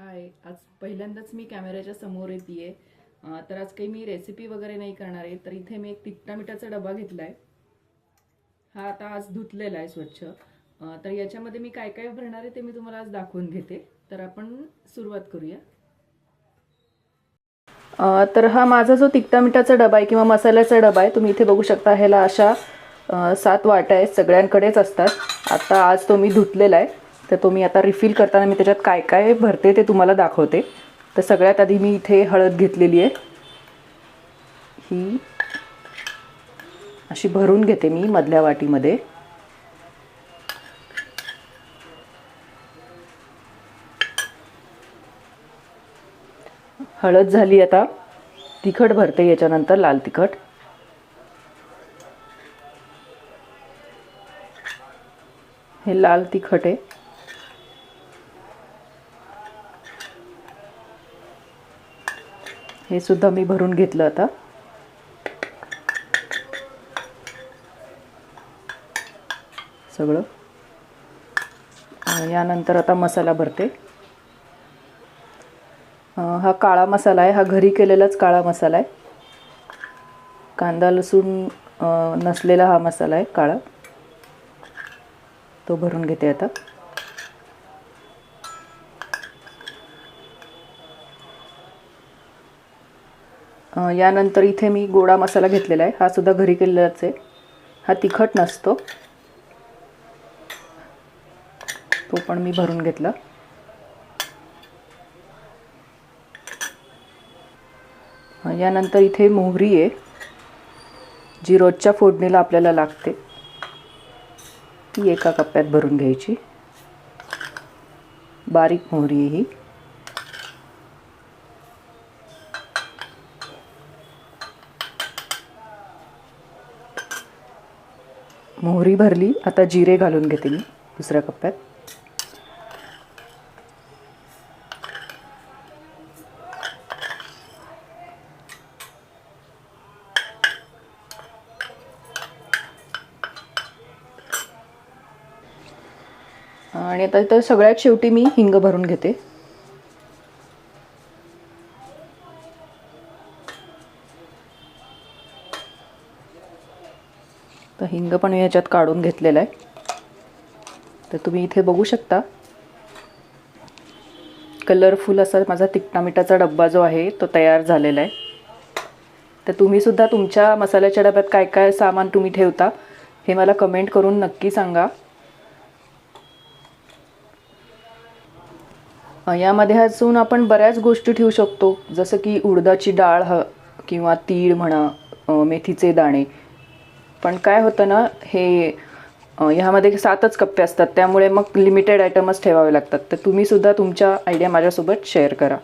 हाय आज पहिल्यांदाच मी कॅमेऱ्याच्या समोर येते तर आज काही मी रेसिपी वगैरे नाही करणार आहे तर इथे मी एक तिखटा मिठाचा डबा घेतला आहे हा आता आज धुतलेला आहे स्वच्छ. तर याच्यामध्ये मी काय काय भरणार आहे ते मी तुम्हाला आज दाखवून घेते. तर आपण सुरुवात करूया. तर हा माझा जो तिखटा मिठाचा डबा आहे किंवा मसाल्याचा डबा आहे तुम्ही इथे बघू शकता ह्याला अशा सात वाट्या आहेत सगळ्यांकडेच असतात. आता आज तो मी धुतलेला आहे. तर तो मी आता रिफिल करताना मी त्याच्यात काय काय भरते ते तुम्हाला दाखवते. तर सगळ्यात आधी मी इथे हळद घेतलेली आहे. ही अशी भरून घेते मी मधल्या वाटीमध्ये. हळद झाली आता. तिखट भरते याच्यानंतर लाल तिखट. हे लाल तिखट आहे. हे सुद्धा मी भरून घेतलं आता. सगळं. यानंतर आता मसाला भरते. हा काळा मसाला आहे. हा घरी केलेलाच काळा मसाला आहे. कांदा लसूण नसलेला हा मसाला आहे काळा. तो भरून घेते आता. यानंतर इथे मी गोडा मसाला घेतलेला आहे. हा सुद्धा घरी केलेलाच आहे. हा तिखट नसतो. तो पण मी भरून घेतला. यानंतर इथे मोहरी आहे. जी रोजच्या फोडणीला आपल्याला लागते. ती एका कप्प्यात भरून घ्यायची. बारीक मोहरी आहे ही. मोहरी भरली. आता जिरे घालून घेते मी दुसऱ्या कप्प्यात. आणि आता इथं सगळ्यात शेवटी मी हिंग भरून घेते. तर हिंग पण मी याच्यात काढून घेतलेला आहे. तर तुम्ही इथे बघू शकता. कलरफुल असा माझा तिखटा मिठाचा डब्बा जो आहे तो तयार झालेला आहे. तर तुम्ही सुद्धा तुमच्या मसाल्याच्या डब्यात काय काय सामान तुम्ही ठेवता हे मला कमेंट करून नक्की सांगा. यामध्ये अजून आपण बऱ्याच गोष्टी ठेवू शकतो. जसं की उडदाची डाळ ह किंवा तीळ म्हणा मेथीचे दाणे पण काय होतं ना हे ह्यामध्ये सातच कप्पे असतात त्यामुळे मग लिमिटेड आयटमच ठेवावे लागतात. तर तुम्ही सुद्धा तुमच्या आयडिया माझ्यासोबत शेअर करा.